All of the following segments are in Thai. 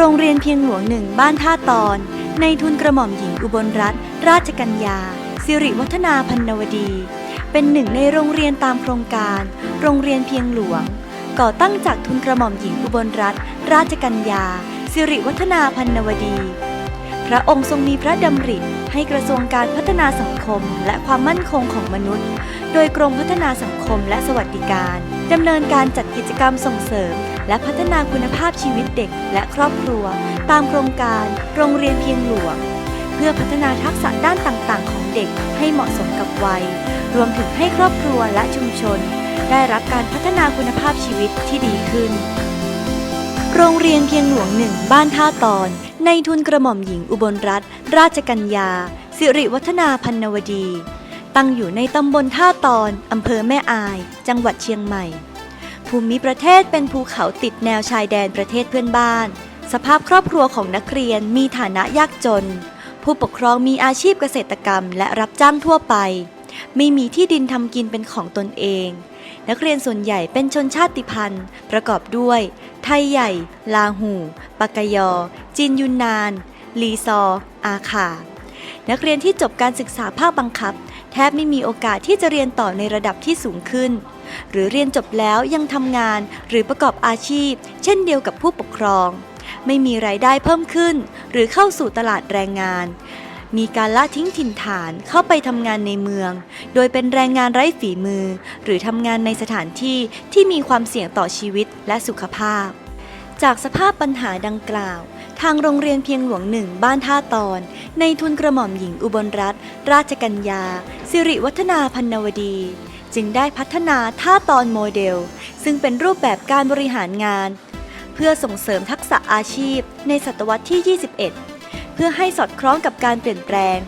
โรงเรียนเพียงหลวงหนึ่งบ้านท่าตอน ในทุนกระหม่อมหญิงอุบลรัตนราชกัญญา สิริวัฒนาพันนวดี เป็นหนึ่งในโรงเรียนตามโครงการ โรงเรียนเพียงหลวง ก่อตั้งจากทุนกระหม่อมหญิงอุบลรัตนราชกัญญา สิริวัฒนาพันนวดี พระองค์ทรงมีพระดำริให้กระทรวงการพัฒนาสังคมและความมั่นคงของมนุษย์ โดยกรมพัฒนาสังคมและสวัสดิการดำเนินการจัดกิจกรรมส่งเสริม และพัฒนาคุณภาพชีวิตเด็กและครอบครัว ตามโครงการ โรงเรียนเพียงหลวง เพื่อพัฒนาทักษะด้านต่างๆ ของเด็กให้เหมาะสมกับวัย รวมถึงให้ครอบครัวและชุมชน ได้รับการพัฒนาคุณภาพชีวิตที่ดีขึ้น โรงเรียนเพียงหลวงหนึ่งบ้านท่าตอน ในทุนกระหม่อมหญิงอุบลรัตนราชกัญญา สิริวัฒนาพันนวดี ตั้งอยู่ในตำบลท่าตอนอำเภอแม่อาย จังหวัดเชียงใหม่ ภูมิประเทศเป็นภูเขาติดแนวชายแดนประเทศเพื่อนบ้าน สภาพครอบครัวของนักเรียนมีฐานะยากจน ผู้ปกครองมีอาชีพเกษตรกรรมและรับจ้างทั่วไป ไม่มีที่ดินทำกินเป็นของตนเอง นักเรียนส่วนใหญ่เป็นชนชาติพันธุ์ ประกอบด้วย ไทยใหญ่ ลาหูปากยอ จีนยุนนาน ลีซอ อาขานักเรียนที่จบการศึกษาภาคบังคับ แทบไม่มีโอกาสที่จะเรียนต่อในระดับที่สูงขึ้น หรือเรียนจบแล้วยังทำงานหรือประกอบอาชีพ เช่นเดียวกับผู้ปกครอง ไม่มีรายได้เพิ่มขึ้น หรือเข้าสู่ตลาดแรงงาน มีการละทิ้งถิ่นฐานเข้าไปทำงานในเมือง โดยเป็นแรงงานไร้ฝีมือ หรือทำงานในสถานที่ที่มีความเสี่ยงต่อชีวิตและสุขภาพ จากสภาพปัญหาดังกล่าวทางโรงเรียนเพียงหลวงหนึ่งบ้านท่าตอน ในทุนกระหม่อมหญิงอุบลรัตนราชกัญญา สิริวัฒนาพันนวดี จึงได้พัฒนาท่าตอนโมเดล ซึ่งเป็นรูปแบบการบริหารงาน เพื่อส่งเสริมทักษะอาชีพในศตวรรษที่ 21 เพื่อให้สอดคล้องกับการเปลี่ยนแปลง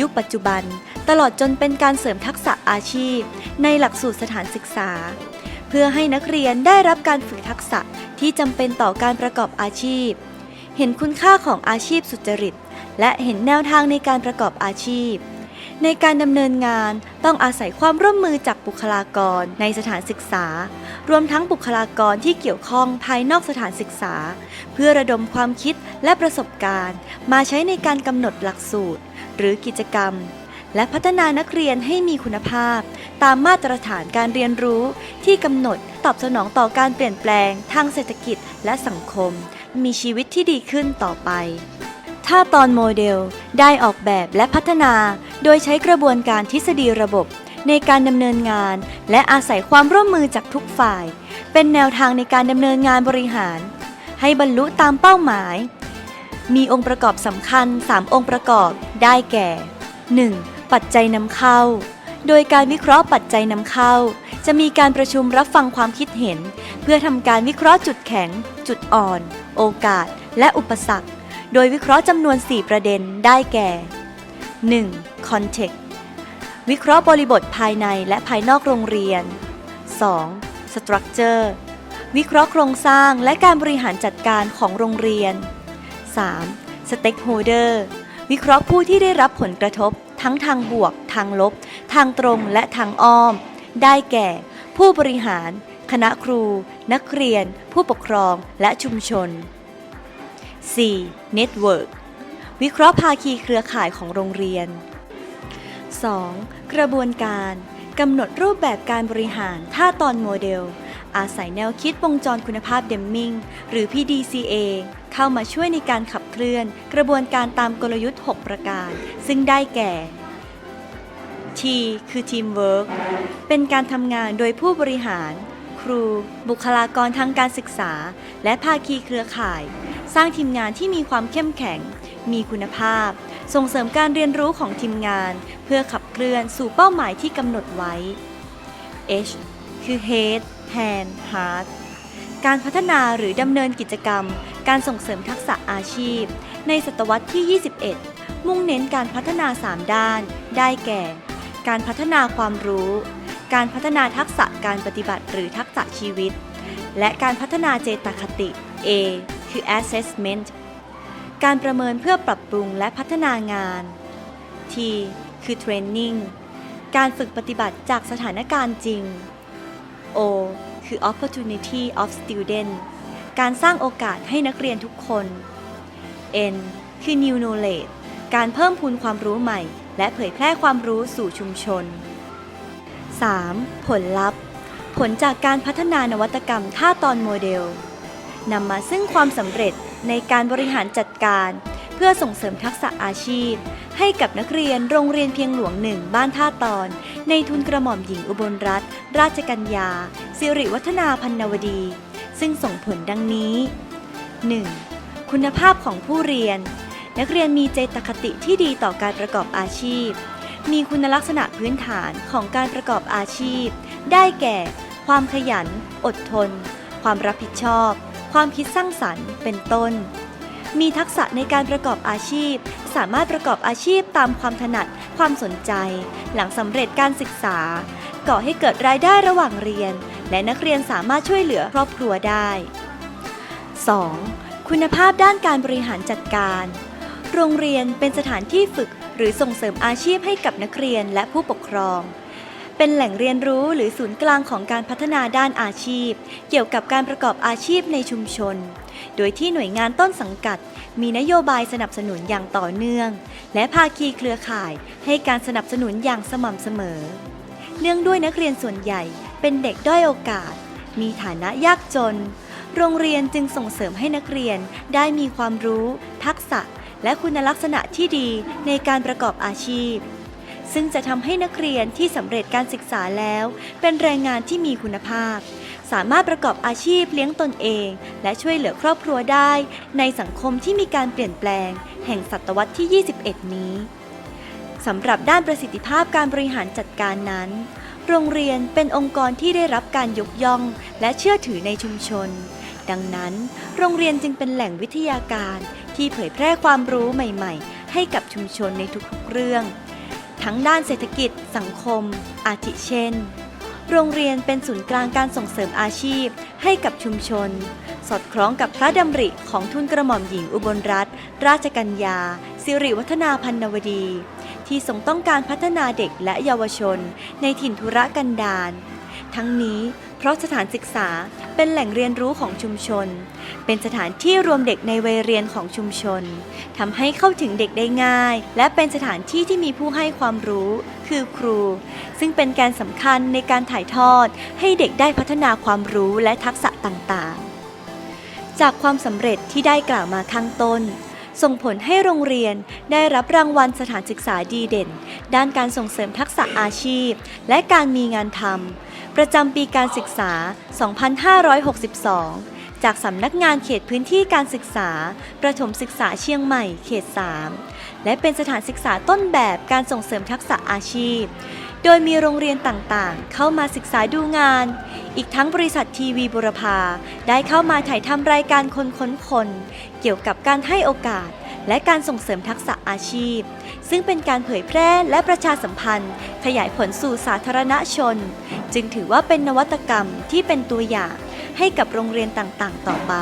ยุคปัจจุบัน ตลอดจนเป็นการเสริมทักษะอาชีพ ในหลักสูตรสถานศึกษา เพื่อให้นักเรียนได้รับการฝึกทักษะที่จำเป็นต่อการประกอบอาชีพ เห็นคุณค่าของอาชีพสุจริต และเห็นแนวทางในการประกอบอาชีพ ในการดำเนินงานต้องอาศัยความร่วมมือจากบุคลากรในสถานศึกษา รวมทั้งบุคลากรที่เกี่ยวข้องภายนอกสถานศึกษา เพื่อระดมความคิดและประสบการณ์ มาใช้ในการกำหนดหลักสูตร หรือกิจกรรม และพัฒนานักเรียนให้มีคุณภาพ ตามมาตรฐานการเรียนรู้ที่กำหนดตอบสนองต่อการเปลี่ยนแปลง ทางเศรษฐกิจและสังคม มีชีวิตที่ดีขึ้นต่อไปถ้าตอนโมเดลได้ออกแบบและพัฒนา โดยใช้กระบวนการทฤษฎีระบบในการดำเนินงาน และอาศัยความร่วมมือจากทุกฝ่าย เป็นแนวทางในการดำเนินงานบริหาร ให้บรรลุตามเป้าหมาย มีองค์ประกอบสำคัญ 3 องค์ประกอบได้แก่ 1. ปัจจัยนำเข้า โดยการวิเคราะห์ปัจจัยนำเข้า จะมีการประชุมรับฟังความคิดเห็น เพื่อทำการวิเคราะห์จุดแข็ง จุดอ่อน โอกาส และอุปสรรค โดยวิเคราะห์จำนวน 4 ประเด็นได้แก่ 1. Context วิเคราะห์บริบทภายในและภายนอกโรงเรียน 2. Structure วิเคราะห์โครงสร้างและการบริหารจัดการของโรงเรียน 3. Stakeholder วิเคราะห์ผู้ที่ได้รับผลกระทบ ทั้งทางบวก ทางลบ ทางตรงและทางอ้อม ได้แก่ ผู้บริหาร คณะครู นักเรียน ผู้ปกครองและชุมชน 4. Network วิเคราะห์ภาคีเครือข่ายของโรงเรียน 2. กระบวนการกำหนดรูปแบบการบริหารท่าตอนโมเดล อาศัยแนวคิดวงจรคุณภาพเดมมิงหรือ PDCA เข้ามาช่วยในการขับเคลื่อน กระบวนการตามกลยุทธ์ 6 ประการ ซึ่งได้แก่ T คือ Teamwork เป็นการทำงานโดยผู้บริหาร ครู บุคลากรทางการศึกษา และภาคีเครือข่าย สร้างทีมงานที่มีความเข้มแข็ง มีคุณภาพ ส่งเสริมการเรียนรู้ของทีมงาน เพื่อขับเคลื่อนสู่เป้าหมายที่กำหนดไว้ H คือ Head Hand Heart การพัฒนาหรือดำเนินกิจกรรม การส่งเสริมทักษะอาชีพ ในศตวรรษที่ 21 มุ่งเน้นการพัฒนา 3 ด้าน ได้แก่ การพัฒนาความรู้ การพัฒนาทักษะการปฏิบัติหรือทักษะชีวิต และการพัฒนาเจตคติ A คือ assessment การประเมินเพื่อปรับปรุงและพัฒนางาน T คือ training การฝึกปฏิบัติจากสถานการณ์จริง O คือ opportunity of student การสร้างโอกาสให้นักเรียนทุกคน N คือ New Knowledge การเพิ่มพูนความรู้ใหม่ และเผยแพร่ความรู้สู่ชุมชน 3. ผลลัพธ์ ผลจากการพัฒนานวัตกรรมท่าตอนโมเดล นำมาซึ่งความสำเร็จในการบริหารจัดการ เพื่อส่งเสริมทักษะอาชีพ ให้กับนักเรียนโรงเรียนเพียงหลวงหนึ่งบ้านท่าตอน ในทุนกระหม่อมหญิงอุบลรัตนราชกัญญา สิริวัฒนาพันนวดี ซึ่งส่งผลดังนี้ 1. คุณภาพของผู้เรียน นักเรียนมีเจตคติที่ดีต่อการประกอบอาชีพ มีคุณลักษณะพื้นฐานของการประกอบอาชีพ ได้แก่ ความขยัน อดทน ความรับผิดชอบ ความคิดสร้างสรรค์ เป็นต้น มีทักษะในการประกอบอาชีพ สามารถประกอบอาชีพตามความถนัด ความสนใจ หลังสำเร็จการศึกษา ก่อให้เกิดรายได้ระหว่างเรียน และนักเรียนสามารถช่วยเหลือครอบครัวได้ 2. คุณภาพด้านการบริหารจัดการ โรงเรียนเป็นสถานที่ฝึกหรือส่งเสริมอาชีพให้กับนักเรียนและผู้ปกครอง เป็นแหล่งเรียนรู้หรือศูนย์กลางของการพัฒนาด้านอาชีพ เกี่ยวกับการประกอบอาชีพในชุมชน โดยที่หน่วยงานต้นสังกัด มีนโยบายสนับสนุนอย่างต่อเนื่อง และภาคีเครือข่ายให้การสนับสนุนอย่างสม่ำเสมอ เนื่องด้วยนักเรียนส่วนใหญ่เป็นเด็กด้อยโอกาส มีฐานะยากจน โรงเรียนจึงส่งเสริมให้นักเรียนได้มีความรู้ ทักษะ และคุณลักษณะที่ดีในการประกอบอาชีพ ซึ่งจะทำให้นักเรียนที่สำเร็จการศึกษาแล้ว เป็นแรงงานที่มีคุณภาพ สามารถประกอบอาชีพเลี้ยงตนเอง และช่วยเหลือครอบครัวได้ ในสังคมที่มีการเปลี่ยนแปลง แห่งศตวรรษที่ 21 นี้สำหรับด้านประสิทธิภาพการบริหารจัดการนั้น โรงเรียนเป็นองค์กรที่ได้รับการยกย่อง และเชื่อถือในชุมชน ดังนั้น โรงเรียนจึงเป็นแหล่งวิทยาการที่เผยแพร่ความรู้ใหม่ ๆ ให้กับชุมชนในทุกๆเรื่อง ทั้งด้านเศรษฐกิจ สังคม อาทิเช่น โรงเรียนเป็นศูนย์กลางการส่งเสริมอาชีพให้กับชุมชน สอดคล้องกับพระดำริของทุนกระหม่อมหญิงอุบลรัตนราชกัญญา สิริวัฒนาพันนวดี ที่ทรงต้องการพัฒนาเด็กและเยาวชน ในถิ่นธุรกันดารทั้งนี้ เพราะสถานศึกษาเป็นแหล่งเรียนรู้ของชุมชน เป็นสถานที่รวมเด็กในวัยเรียนของชุมชนทำให้เข้าถึงเด็กได้ง่าย และเป็นสถานที่ที่มีผู้ให้ความรู้ คือครู ซึ่งเป็นการสำคัญในการถ่ายทอด ให้เด็กได้พัฒนาความรู้และทักษะต่างๆ จากความสำเร็จที่ได้กล่าวมาข้างต้นส่งผลให้โรงเรียนได้รับรางวัลสถานศึกษาดีเด่น ด้านการส่งเสริมทักษะอาชีพ และการมีงานทำ ประจำปีการศึกษา 2562 จากสำนักงานเขตพื้นที่การศึกษา ประถมศึกษาเชียงใหม่เขต 3 และเป็นสถานศึกษาต้นแบบการส่งเสริมทักษะอาชีพ โดยมีโรงเรียนต่างๆ เข้ามาศึกษาดูงาน อีกทั้งบริษัททีวีบุรพาได้เข้ามาถ่ายทำรายการคนค้นคนเกี่ยวกับการให้โอกาสและการส่งเสริมทักษะอาชีพ ซึ่งเป็นการเผยแพร่และประชาสัมพันธ์ ขยายผลสู่สาธารณชน จึงถือว่าเป็นนวัตกรรมที่เป็นตัวอย่างให้กับโรงเรียนต่างๆ ต่อไป